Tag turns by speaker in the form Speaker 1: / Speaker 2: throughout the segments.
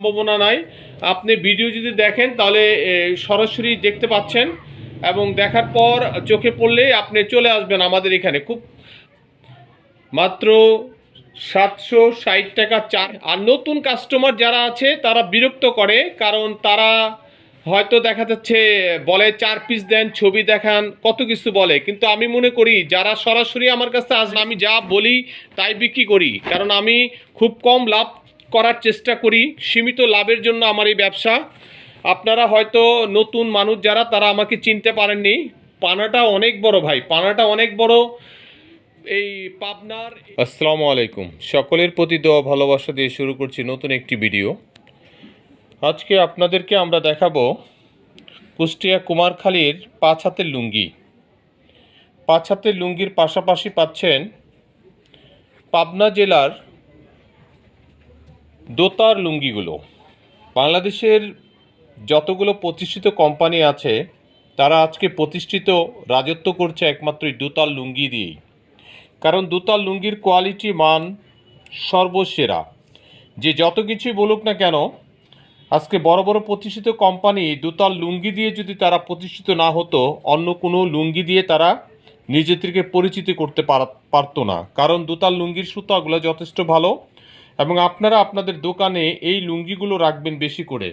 Speaker 1: সম্ভাবনা নাই। আপনি ভিডিও যদি দেখেন, তাহলে সরাসরি দেখতে পাচ্ছেন এবং দেখার পর চোখে পড়লে আপনি চলে আসবেন আমাদের এখানে। খুব মাত্র সাতশো ষাট টাকা চার। আর নতুন কাস্টমার যারা আছে, তারা বিরক্ত করে, কারণ তারা হয়তো দেখা যাচ্ছে, বলে চার পিস দেন, ছবি দেখান, কত কিছু বলে। কিন্তু আমি মনে করি, যারা সরাসরি আমার কাছে আসবে, আমি যা বলি, তাই বিক্রি করি। কারণ আমি খুব কম লাভ করার চেষ্টা করি, সীমিত লাভের জন্য আমার এই ব্যবসা। আপনারা হয়তো নতুন মানুষ যারা, তারা আমাকে চিনতে পারেননি। পানাটা অনেক বড় ভাই, পানাটা অনেক বড়। এই পাবনার আসসালামু আলাইকুম। সকলের প্রতি দোয়া, ভালোবাসা দিয়ে শুরু করছি নতুন একটি ভিডিও। আজকে আপনাদেরকে আমরা দেখাবো কুষ্টিয়া কুমারখালীর পাঁচ হাতের লুঙ্গি। পাঁচ হাতের লুঙ্গির পাশাপাশি পাচ্ছেন পাবনা জেলার দোতার লুঙ্গিগুলো। বাংলাদেশের যতগুলো প্রতিষ্ঠিত কোম্পানি আছে, তারা আজকে প্রতিষ্ঠিত রাজত্ব করছে একমাত্র দোতার লুঙ্গি দিয়েই। কারণ দোতার লুঙ্গির কোয়ালিটি মান সর্বসেরা। যে যত কিছুই বলুক না কেন, আজকে বড় বড় প্রতিষ্ঠিত কোম্পানি দোতার লুঙ্গি দিয়ে যদি তারা প্রতিষ্ঠিত না হতো, অন্য কোনো লুঙ্গি দিয়ে তারা নিজেদেরকে পরিচিত করতে পারা- পারতো না। কারণ দোতার লুঙ্গির সুতাগুলো যথেষ্ট ভালো এবং আপনারা আপনাদের দোকানে এই লুঙ্গিগুলো রাখবেন বেশি করে।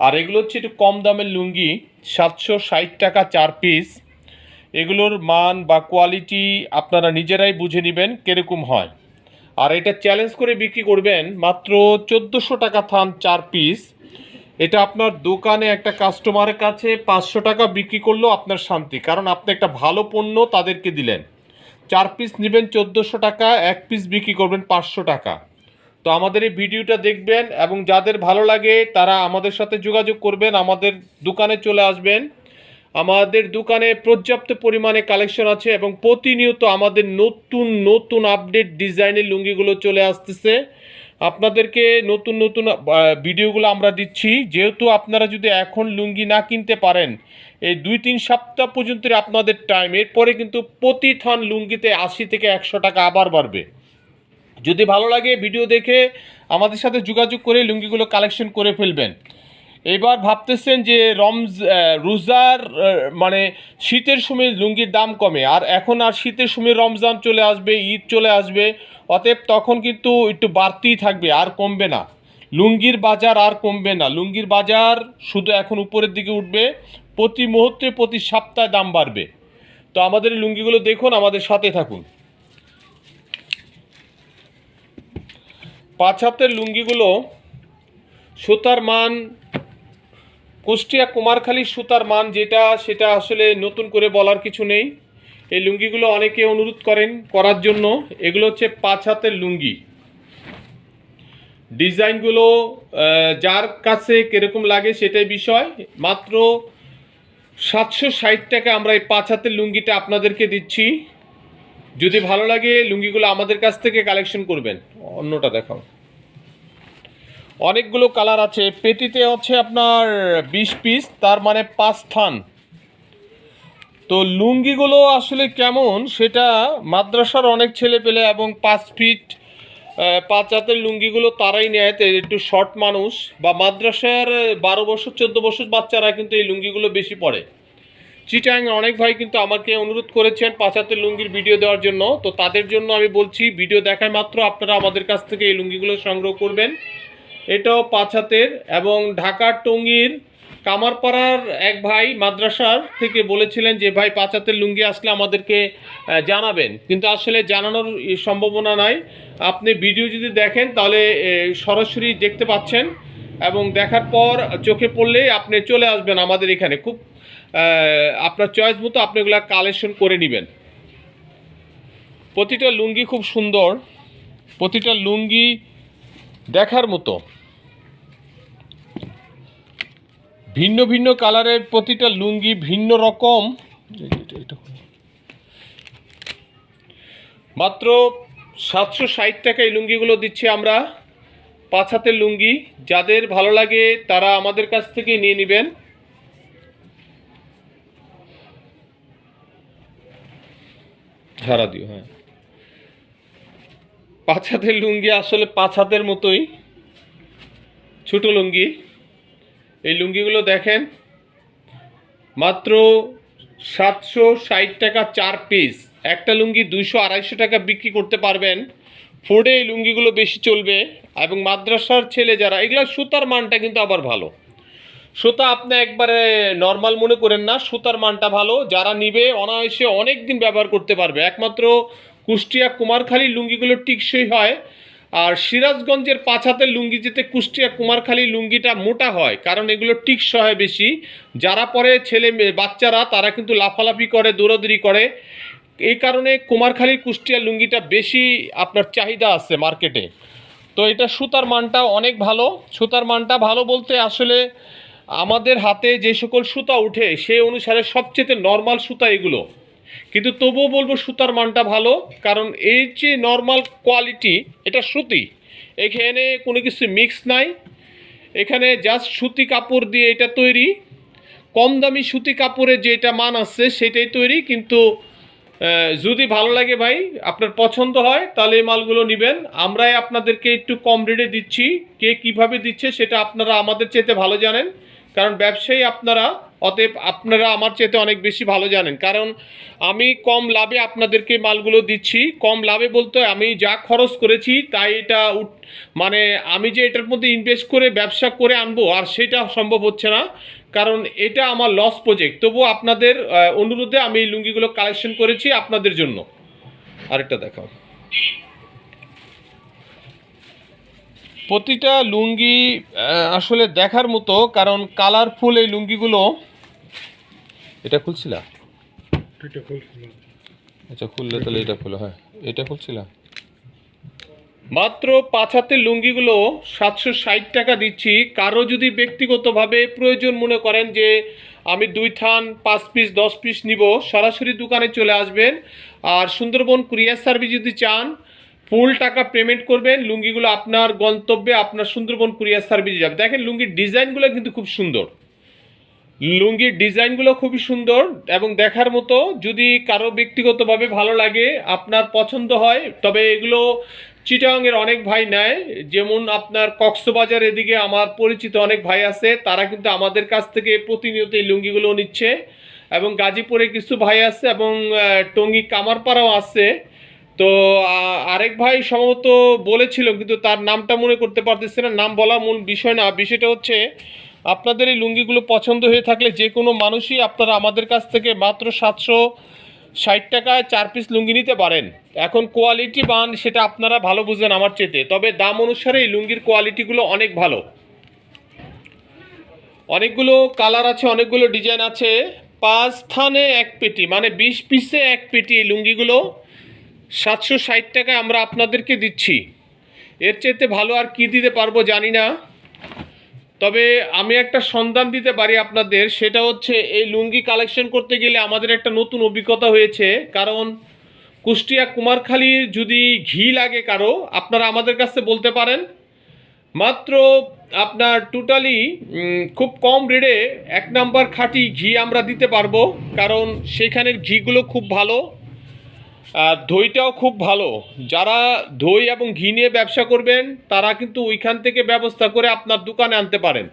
Speaker 1: আর এগুলো হচ্ছে একটু কম দামের লুঙ্গি, সাতশো ষাট টাকা চার পিস। এগুলোর মান বা কোয়ালিটি আপনারা নিজেরাই বুঝে নেবেন কীরকম হয়। আর এটা চ্যালেঞ্জ করে বিক্রি করবেন মাত্র চোদ্দোশো টাকা থান চার পিস। এটা আপনার দোকানে একটা কাস্টমারের কাছে পাঁচশো টাকা বিক্রি করলেও আপনার শান্তি, কারণ আপনি একটা ভালো পণ্য তাদেরকে দিলেন। চার পিস নেবেন চোদ্দোশো টাকা, এক পিস বিক্রি করবেন পাঁচশো টাকা। তো আমাদের এই ভিডিওটা দেখবেন এবং যাদের ভালো লাগে, তারা আমাদের সাথে যোগাযোগ করবেন, আমাদের দোকানে চলে আসবেন। আমাদের দোকানে পর্যাপ্ত পরিমাণে কালেকশন আছে এবং প্রতিনিয়ত আমাদের নতুন নতুন আপডেট ডিজাইনের লুঙ্গিগুলো চলে আসতেছে। আপনাদেরকে নতুন নতুন ভিডিওগুলো আমরা দিচ্ছি। যেহেতু আপনারা যদি এখন লুঙ্গি না কিনতে পারেন, এই দুই, তিন সপ্তাহ পর্যন্ত আপনাদের টাইম এরপরে কিন্তু প্রতি থান লুঙ্গিতে আশি থেকে একশো টাকা আবার বাড়বে। যদি ভালো লাগে ভিডিও দেখে আমাদের সাথে যোগাযোগ করে লুঙ্গিগুলো কালেকশন করে ফেলবেন। এবার ভাবতেছেন যে রমজ রোজার মানে শীতের সময় লুঙ্গির দাম কমে, আর এখন আর শীতের সময় রমজান চলে আসবে, ঈদ চলে আসবে, অতএব তখন কিন্তু একটু বাড়তেই থাকবে, আর কমবে না। লুঙ্গির বাজার আর কমবে না। লুঙ্গির বাজার শুধু এখন উপরের দিকে উঠবে, প্রতি মুহূর্তে, প্রতি সপ্তাহে দাম বাড়বে। তো আমাদের লুঙ্গিগুলো দেখুন, আমাদের সাথে থাকুন। পাঁচ হাতের লুঙ্গিগুলো সুতার মান, কুষ্টিয়া কুমারখালী সুতার মান যেটা, সেটা আসলে নতুন করে বলার কিছু নেই। এই লুঙ্গিগুলো অনেকে অনুরোধ করেন করার জন্য। এগুলো হচ্ছে পাঁচ হাতের লুঙ্গি। ডিজাইনগুলো যার কাছে কীরকম লাগে সেটাই বিষয়। মাত্র সাতশো ষাট টাকা আমরা এই পাঁচ হাতের লুঙ্গিটা আপনাদেরকে দিচ্ছি। যদি ভালো লাগে, লুঙ্গিগুলো আমাদের কাছ থেকে কালেকশন করবেন। অন্যটা দেখাও। অনেকগুলো কালার আছে। পেটিতে হচ্ছে আপনার বিশ পিস তার মানে পাঁচ থান। তো লুঙ্গিগুলো আসলে কেমন, সেটা মাদ্রাসার অনেক ছেলে পেলে এবং পাঁচ ফিট পাঁচ হাতের লুঙ্গিগুলো তারাই নেয়। একটু শর্ট মানুষ বা মাদ্রাসার বারো বছর, চোদ্দ বছর বাচ্চারা কিন্তু এই লুঙ্গিগুলো বেশি পড়ে চিটাং অনেক ভাই কিন্তু আমাকে অনুরোধ করেছেন পাঁচ হাতের লুঙ্গির ভিডিও দেওয়ার জন্য। তো তাদের জন্য আমি বলছি ভিডিও দেখায় মাত্র আপনারা আমাদের কাছ থেকে এই লুঙ্গিগুলো সংগ্রহ করবেন। এটাও পাঁচ হাতের এবং ঢাকার টঙ্গীর কামারপাড়ার এক ভাই মাদ্রাসার থেকে বলেছিলেন যে, ভাই, পাঁচ হাতের লুঙ্গি আসলে আমাদেরকে জানাবেন। কিন্তু আসলে জানানোর সম্ভাবনা নাই। আপনি ভিডিও যদি দেখেন, তাহলে সরাসরি দেখতে পাচ্ছেন এবং দেখার পর চোখে পড়লে আপনি চলে আসবেন আমাদের এখানে। খুব আপনার চয়েস মতো আপনি এগুলা কালেকশন করে নেবেন। প্রতিটা লুঙ্গি খুব সুন্দর। প্রতিটা লুঙ্গি দেখার মতো। ভিন্ন ভিন্ন কালারের প্রতিটা লুঙ্গি ভিন্ন রকম। মাত্র সাতশো ষাট টাকা এই লুঙ্গিগুলো দিচ্ছি আমরা। পাঁচ হাতের লুঙ্গি, যাদের ভালো লাগে তারা আমাদের কাছ থেকে নিয়ে নেবেন। ঝাড়া দিও হ্যাঁ। পাঁচ হাতের লুঙ্গি আসলে পাঁচ হাতের মতোই। ছোট লুঙ্গি। এই লুঙ্গিগুলো দেখেন, মাত্র সাতশো ষাট টাকা চার পিস একটা লুঙ্গি দুইশো আড়াইশো টাকা বিক্রি করতে পারবেন। ফোর্ডে এই লুঙ্গিগুলো বেশি চলবে। এবং মাদ্রাসার ছেলে যারা এগুলো সুতার মানটা কিন্তু আবার ভালো। সুতা আপনি একবারে নর্মাল মনে করেন না, সুতার মানটা ভালো। যারা নিবে, অনায়াসে অনেক দিন ব্যবহার করতে পারবে। একমাত্র কুষ্টিয়া কুমারখালীর লুঙ্গিগুলো টিকসই হয়। আর সিরাজগঞ্জের পাঁচ হাতের লুঙ্গি যেতে কুষ্টিয়া কুমারখালীর লুঙ্গিটা মোটা হয়, কারণ এগুলো টিকসই হয় বেশি। যারা পরে ছেলে বাচ্চারা, তারা কিন্তু লাফালাফি করে, দৌড়াদৌড়ি করে। এই কারণে কুমারখালীর কুষ্টিয়া লুঙ্গিটা বেশি আপনার চাহিদা আছে মার্কেটে তো এটা সুতার মানটা অনেক ভালো। সুতার মানটা ভালো বলতে আসলে আমাদের হাতে যে সকল সুতা উঠে, সে অনুসারে সবচেয়ে নর্মাল সুতা এগুলো। কিন্তু তবুও বলব সুতার মানটা ভালো, কারণ এই যে নর্মাল কোয়ালিটি এটা সুতি। এখানে কোনো কিছু মিক্স নাই। এখানে জাস্ট সুতি কাপড় দিয়ে এটা তৈরি। কম দামি সুতি কাপড়ের যেটা মান আছে, সেটাই তৈরি। কিন্তু যদি ভালো লাগে ভাই, আপনার পছন্দ হয়, তাহলে এই মালগুলো নেবেন। আমরাই আপনাদেরকে একটু কম রেটে দিচ্ছি। কে কীভাবে দিচ্ছে, সেটা আপনারা আমাদের চেতে ভালো জানেন। কারণ ব্যবসায়ী আপনারা, অতএব আপনারা আমার চেতে অনেক বেশি ভালো জানেন। কারণ আমি কম লাভে আপনাদেরকে মালগুলো দিচ্ছি। কম লাভে বলতে আমি যা খরচ করেছি, তাই এটা মানে আমি যে এটার মধ্যে ইনভেস্ট করে, ব্যবসা করে আনব, আর সেটা সম্ভব হচ্ছে না। কারণ এটা আমার লস প্রজেক্ট তবুও আপনাদের অনুরোধে আমি এই লুঙ্গিগুলো কালেকশন করেছি আপনাদের জন্য। আরেকটা দেখাও। প্রতিটা লুঙ্গি আসলে দেখার মতো কারণ কালারফুল এই লুঙ্গিগুলো এটা খুলছিলা? আচ্ছা খুললে তাহলে এটা খুলো হ্যাঁ এটা খুলছিলাম মাত্র পাঁচ হাতের লুঙ্গিগুলো সাতশো ষাট টাকা দিচ্ছি। কারও যদি ব্যক্তিগতভাবে প্রয়োজন মনে করেন যে আমি দুই থান পাঁচ পিস দশ পিস নিব সরাসরি দোকানে চলে আসবেন। আর সুন্দরবন কুরিয়ার সার্ভিস যদি চান ফুল টাকা পেমেন্ট করবেন, লুঙ্গিগুলো আপনার গন্তব্যে, আপনার সুন্দরবন কুরিয়ার সার্ভিসে যাবে। দেখেন, লুঙ্গির ডিজাইনগুলো কিন্তু খুব সুন্দর। লুঙ্গির ডিজাইনগুলো খুবই সুন্দর এবং দেখার মতো যদি কারও ব্যক্তিগতভাবে ভালো লাগে, আপনার পছন্দ হয়, তবে এগুলো চিটাংয়ের অনেক ভাই নেয়। যেমন আপনার কক্সবাজার এদিকে আমার পরিচিত অনেক ভাই আছে, তারা কিন্তু আমাদের কাছ থেকে প্রতিনিয়ত এই লুঙ্গিগুলো নিচ্ছে। এবং গাজীপুরে কিছু ভাই আছে এবং টঙ্গী কামারপাড়াও আছে। তো আরেক ভাই সম্ভবত বলেছিল, কিন্তু তার নামটা মনে করতে পারতেছে না, নাম বলা মূল বিষয় না। বিষয়টা হচ্ছে, আপনাদের এই লুঙ্গিগুলো পছন্দ হয়ে থাকলে যে কোনো মানুষই আপনারা আমাদের কাছ থেকে মাত্র সাতশো ষাট টাকায় চার পিস লুঙ্গি নিতে পারেন। এখন কোয়ালিটি বান, সেটা আপনারা ভালো বুঝেন আমার চেতে তবে দাম অনুসারে এই লুঙ্গির কোয়ালিটিগুলো অনেক ভালো। অনেকগুলো কালার আছে, অনেকগুলো ডিজাইন আছে। পাঁচ স্থানে এক পেটি মানে বিশ পিসে এক পেটি এই লুঙ্গিগুলো। সাতশো ষাট টাকায় আমরা আপনাদেরকে দিচ্ছি। এর চাইতে ভালো আর কি দিতে পারব জানি না। তবে আমি একটা সন্ধান দিতে পারি আপনাদের, সেটা হচ্ছে এই লুঙ্গি কালেকশন করতে গেলে আমাদের একটা নতুন অভিজ্ঞতা হয়েছে। কারণ কুষ্টিয়া কুমারখালীর যদি ঘি লাগে কারও, আপনারা আমাদের কাছে বলতে পারেন। মাত্র আপনার টোটালি খুব কম রেটে এক নাম্বার খাঁটি ঘি আমরা দিতে পারব। কারণ সেখানের ঘিগুলো খুব ভালো। দইটাও খুব ভালো। যারা দই এবং ঘি নিয়ে ব্যবসা করবেন, তারা কিন্তু ওইখান থেকে ব্যবস্থা করে আপনার দোকানে আনতে পারেন।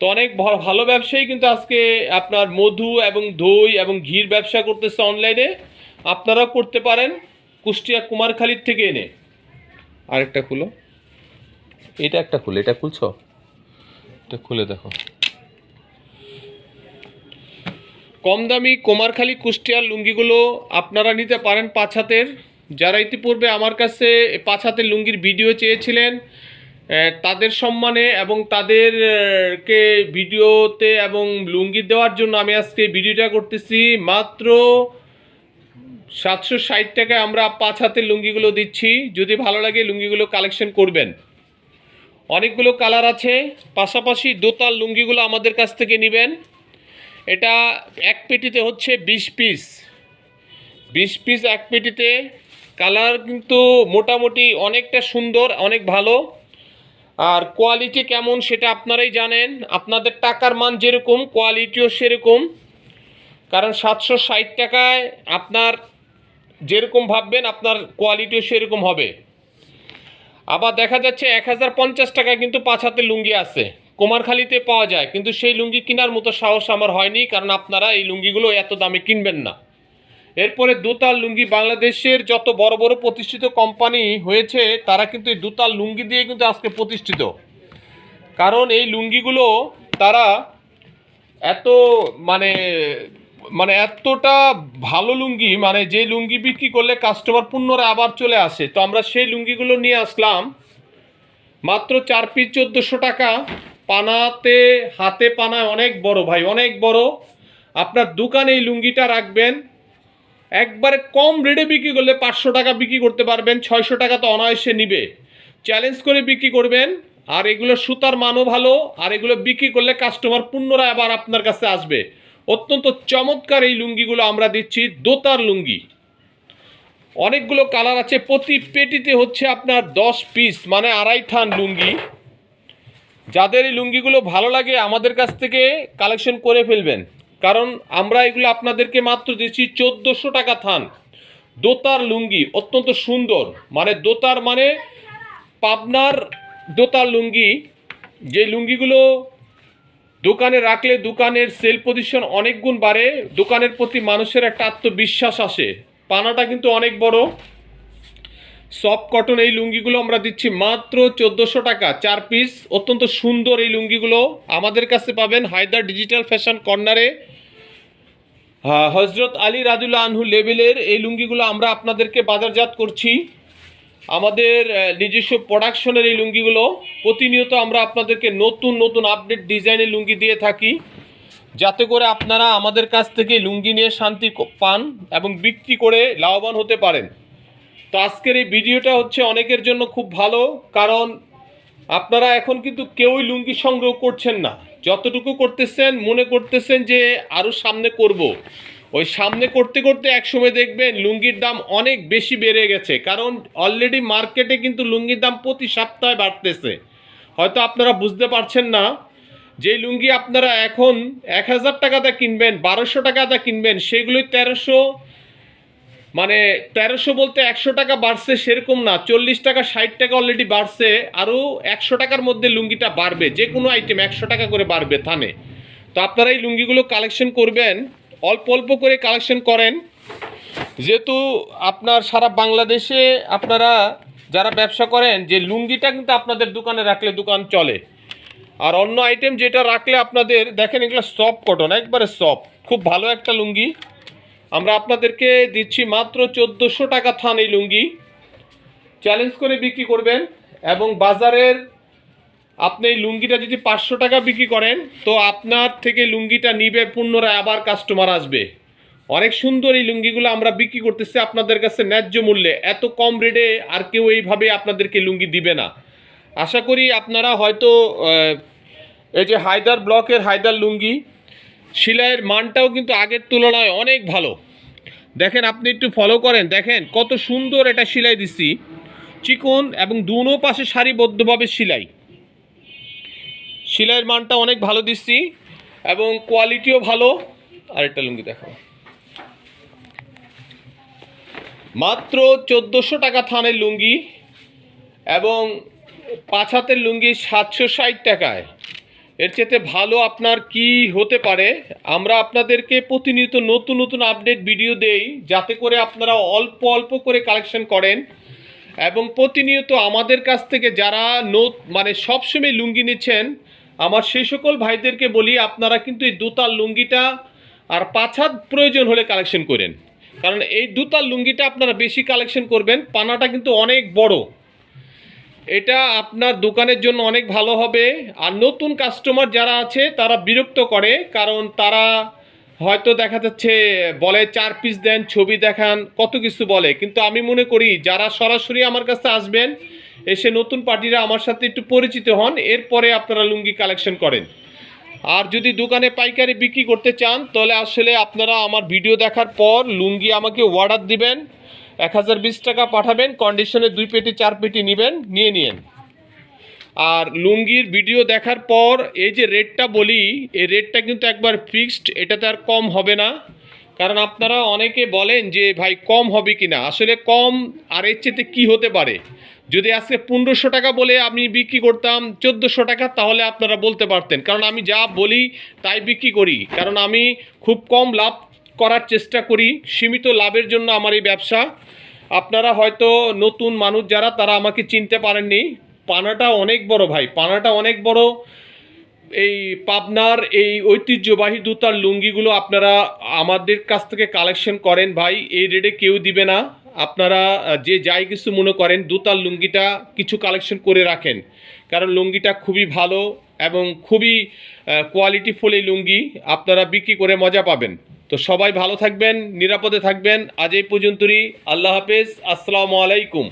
Speaker 1: তো অনেক ভালো ব্যবসায়ী কিন্তু আজকে আপনার মধু এবং দই এবং ঘির ব্যবসা করতেছে অনলাইনে আপনারাও করতে পারেন, কুষ্টিয়া কুমারখালীর থেকে এনে। আরেকটা খুলো। এটা একটা খুলে, এটা খুলছো? এটা খুলে দেখো। কম দামি কুমারখালী কুষ্টিয়ার লুঙ্গিগুলো আপনারা নিতে পারেন পাঁচ হাতের। যারা ইতিপূর্বে আমার কাছে পাঁচ হাতের লুঙ্গির ভিডিও চেয়েছিলেন তাদের সম্মানে এবং তাদেরকে ভিডিওতে এবং লুঙ্গি দেওয়ার জন্য আমি আজকে ভিডিওটা করতেছি। মাত্র সাতশো ষাট টাকায় আমরা পাঁচ হাতের লুঙ্গিগুলো দিচ্ছি। যদি ভালো লাগে লুঙ্গিগুলো কালেকশন করবেন। অনেকগুলো কালার আছে, পাশাপাশি দোতাল লুঙ্গিগুলো আমাদের কাছ থেকে নেবেন। এটা এক পেটিতে হচ্ছে বিশ পিস বিশ পিস এক পেটিতে। কালার কিন্তু মোটামুটি অনেকটা সুন্দর, অনেক ভালো। আর কোয়ালিটি কেমন সেটা আপনারাই জানেন। আপনাদের টাকার মান যেরকম কোয়ালিটিও সেরকম। কারণ সাতশো ষাট টাকায় আপনার যেরকম ভাববেন, আপনার কোয়ালিটিও সেরকম হবে। আবার দেখা যাচ্ছে এক হাজার পঞ্চাশ টাকা কিন্তু পাঁচ হাতের লুঙ্গি আছে। কুমারখালীতে পাওয়া যায়, কিন্তু সেই লুঙ্গি কেনার মতো সাহস আমার হয়নি, কারণ আপনারা এই লুঙ্গিগুলো এত দামে কিনবেন না। এরপরে দুতাল লুঙ্গি বাংলাদেশের যত বড় বড় প্রতিষ্ঠিত কোম্পানি হয়েছে, তারা কিন্তু এই দুতাল লুঙ্গি দিয়ে কিন্তু আজকে প্রতিষ্ঠিত। কারণ এই লুঙ্গিগুলো তারা এত মানে মানে এতটা ভালো লুঙ্গি মানে যে লুঙ্গি বিক্রি করলে কাস্টমার পুনরায় আবার চলে আসে। তো আমরা সেই লুঙ্গিগুলো নিয়ে আসলাম, মাত্র চার পিস চোদ্দোশো টাকা। পানাতে, হাতে পানায় অনেক বড় ভাই, অনেক বড়। আপনার দোকানে এই লুঙ্গিটা রাখবেন। একবারে কম রেটে বিক্রি করলে পাঁচশো টাকা বিক্রি করতে পারবেন, ছয়শো টাকা তো অনায়াসে নিবে। চ্যালেঞ্জ করে বিক্রি করবেন। আর এগুলো সুতার মানও ভালো, আর এগুলো বিক্রি করলে কাস্টমার পুনরায় আবার আপনার কাছে আসবে। অত্যন্ত চমৎকার এই লুঙ্গিগুলো আমরা দিচ্ছি, দোতার লুঙ্গি। অনেকগুলো কালার আছে, প্রতি পেটিতে হচ্ছে আপনার দশ পিস মানে আড়াই থান লুঙ্গি। যাদের এই লুঙ্গিগুলো ভালো লাগে আমাদের কাছ থেকে কালেকশন করে ফেলবেন। কারণ আমরা এগুলো আপনাদেরকে মাত্র দিচ্ছি চোদ্দোশো টাকা থান। দোতার লুঙ্গি অত্যন্ত সুন্দর। মানে দোতার মানে পাবনার দোতার লুঙ্গি। যে লুঙ্গিগুলো দোকানে রাখলে দোকানের সেল পজিশন অনেক গুণ বাড়ে। দোকানের প্রতি মানুষের একটা আত্মবিশ্বাস আসে। পানাটা কিন্তু অনেক বড়। সফট কটন এই লুঙ্গিগুলো আমরা দিচ্ছি মাত্র চোদ্দোশো টাকা। চার পিস অত্যন্ত সুন্দর এই লুঙ্গিগুলো। আমাদের কাছে পাবেন হায়দার ডিজিটাল ফ্যাশন কর্নারে হজরত আলী রাজুল্লাহ আনহু লেভেলের এই লুঙ্গিগুলো আমরা আপনাদেরকে বাজারজাত করছি। আমাদের নিজস্ব প্রোডাকশনের এই লুঙ্গিগুলো। প্রতিনিয়ত আমরা আপনাদেরকে নতুন নতুন আপডেট ডিজাইনের লুঙ্গি দিয়ে থাকি। যাতে করে আপনারা আমাদের কাছ থেকে লুঙ্গি নিয়ে শান্তি পান এবং বিক্রি করে লাভবান হতে পারেন। তো আজকের এই ভিডিওটা হচ্ছে অনেকের জন্য খুব ভালো, কারণ আপনারা এখন কিন্তু কেউই লুঙ্গি সংগ্রহ করছেন না যতটুকু করতেছেন, মনে করতেছেন যে আরও সামনে করব। ওই সামনে করতে করতে একসময় দেখবেন লুঙ্গির দাম অনেক বেশি বেড়ে গেছে, কারণ অলরেডি মার্কেটে কিন্তু লুঙ্গির দাম প্রতি সপ্তাহে বাড়তেছে হয়তো আপনারা বুঝতে পারছেন না যে লুঙ্গি আপনারা এখন এক হাজার টাকাতে কিনবেন, বারোশো টাকাতে কিনবেন, সেগুলোই তেরোশো মানে তেরোশো বলতে একশো টাকা বাড়ছে সেরকম না। চল্লিশ টাকা, ষাট টাকা অলরেডি বাড়ছে। আরও একশো টাকার মধ্যে লুঙ্গিটা বাড়বে। যে কোনো আইটেম একশো টাকা করে বাড়বে থানে। তো আপনারা এই লুঙ্গিগুলো কালেকশন করবেন। অল্প অল্প করে কালেকশন করেন। যেহেতু আপনার সারা বাংলাদেশে আপনারা যারা ব্যবসা করেন, যে লুঙ্গিটা কিন্তু আপনাদের দোকানে রাখলে দোকান চলে। আর অন্য আইটেম যেটা রাখলে আপনাদের, দেখেন এগুলো সফট কটন একবারে সফট খুব ভালো একটা লুঙ্গি। আমরা আপনাদেরকে দিচ্ছি মাত্র চোদ্দোশো টাকা থান এই লুঙ্গি। চ্যালেঞ্জ করে বিক্রি করবেন এবং বাজারের আপনি এই লুঙ্গিটা যদি পাঁচশো টাকা বিক্রি করেন, তো আপনার থেকে লুঙ্গিটা নিবে পুনরায় আবার কাস্টমার আসবে। অনেক সুন্দর এই লুঙ্গিগুলো আমরা বিক্রি করতেছি আপনাদের কাছে ন্যায্য মূল্যে। এত কম রেটে আর কেউ এইভাবে আপনাদেরকে লুঙ্গি দিবে না। আশা করি আপনারা হয়তো এই যে হায়দার ব্লকের হায়দার লুঙ্গি সেলাইয়ের মানটাও কিন্তু আগের তুলনায় অনেক ভালো। দেখেন, আপনি একটু ফলো করেন। দেখেন, কত সুন্দর এটা সেলাই দিচ্ছি চিকন এবং দুনো পাশে সারিবদ্ধভাবে সেলাই সেলাইয়ের মানটা অনেক ভালো দিচ্ছি এবং কোয়ালিটিও ভালো। আরেকটা লুঙ্গি দেখো মাত্র চোদ্দোশো টাকা থানের লুঙ্গি এবং পাঁচ হাতের লুঙ্গি সাতশো ষাট টাকায়। এর চেয়ে ভালো আপনার কি হতে পারে? আমরা আপনাদেরকে প্রতিনিয়ত নতুন নতুন আপডেট ভিডিও দেই, যাতে করে আপনারা অল্প অল্প করে কালেকশন করেন। এবং প্রতিনিয়ত আমাদের কাছ থেকে যারা নত মানে সবসময় লুঙ্গি নিচ্ছেন, আমার সেই সকল ভাইদেরকে বলি, আপনারা কিন্তু এই দুতাল লুঙ্গিটা আর পাঁচ হাত প্রয়োজন হলে কালেকশন করেন। কারণ এই দুতাল লুঙ্গিটা আপনারা বেশি কালেকশন করবেন, পানাটা কিন্তু অনেক বড়। এটা আপনার দোকানের জন্য অনেক ভালো হবে। আর নতুন কাস্টমার যারা আছে, তারা বিরক্ত করে, কারণ তারা হয়তো দেখা যাচ্ছে, বলে চার পিস দেন, ছবি দেখান, কত কিছু বলে। কিন্তু আমি মনে করি, যারা সরাসরি আমার কাছে আসবেন, এসে নতুন পার্টিরা আমার সাথে একটু পরিচিত হন, এরপরে আপনারা লুঙ্গি কালেকশন করেন। আর যদি দোকানে পাইকারি বিক্রি করতে চান, তাহলে আসলে আপনারা আমার ভিডিও দেখার পর লুঙ্গি আমাকে অর্ডার দিবেন। এক হাজার বিশ টাকা পাঠাবেন কন্ডিশনে দুই পেটি, চার পেটি নেবেন, নিয়ে নিন আর লুঙ্গির ভিডিও দেখার পর, এই যে রেটটা বলি, এই রেটটা কিন্তু একবার ফিক্সড এটাতে আর কম হবে না। কারণ আপনারা অনেকে বলেন যে, ভাই, কম হবে কি না আসলে কম আর এর চেয়ে কী হতে পারে? যদি আজকে পনেরোশো টাকা বলে আমি বিক্রি করতাম চোদ্দোশো টাকা, তাহলে আপনারা বলতে পারতেন। কারণ আমি যা বলি, তাই বিক্রি করি। কারণ আমি খুব কম লাভ করার চেষ্টা করি, সীমিত লাভের জন্য আমার এই ব্যবসা। আপনারা হয়তো নতুন মানুষ যারা, তারা আমাকে চিনতে পারেননি। পানাটা অনেক বড় ভাই, পানাটা অনেক বড়। এই পাবনার এই ঐতিহ্যবাহী দুতার লুঙ্গিগুলো আপনারা আমাদের কাছ থেকে কালেকশন করেন ভাই, এই রেটে কেউ দিবে না। আপনারা যে যাই কিছু মনে করেন, দুতার লুঙ্গিটা কিছু কালেকশন করে রাখেন। কারণ লুঙ্গিটা খুবই ভালো এবং খুবই কোয়ালিটিফুল এই লুঙ্গি, আপনারা বিক্রি করে মজা পাবেন। তো সবাই ভালো থাকবেন নিরাপদে থাকবেন। আজ এই পর্যন্তই। আল্লাহ হাফেজ। আসসালামু আলাইকুম।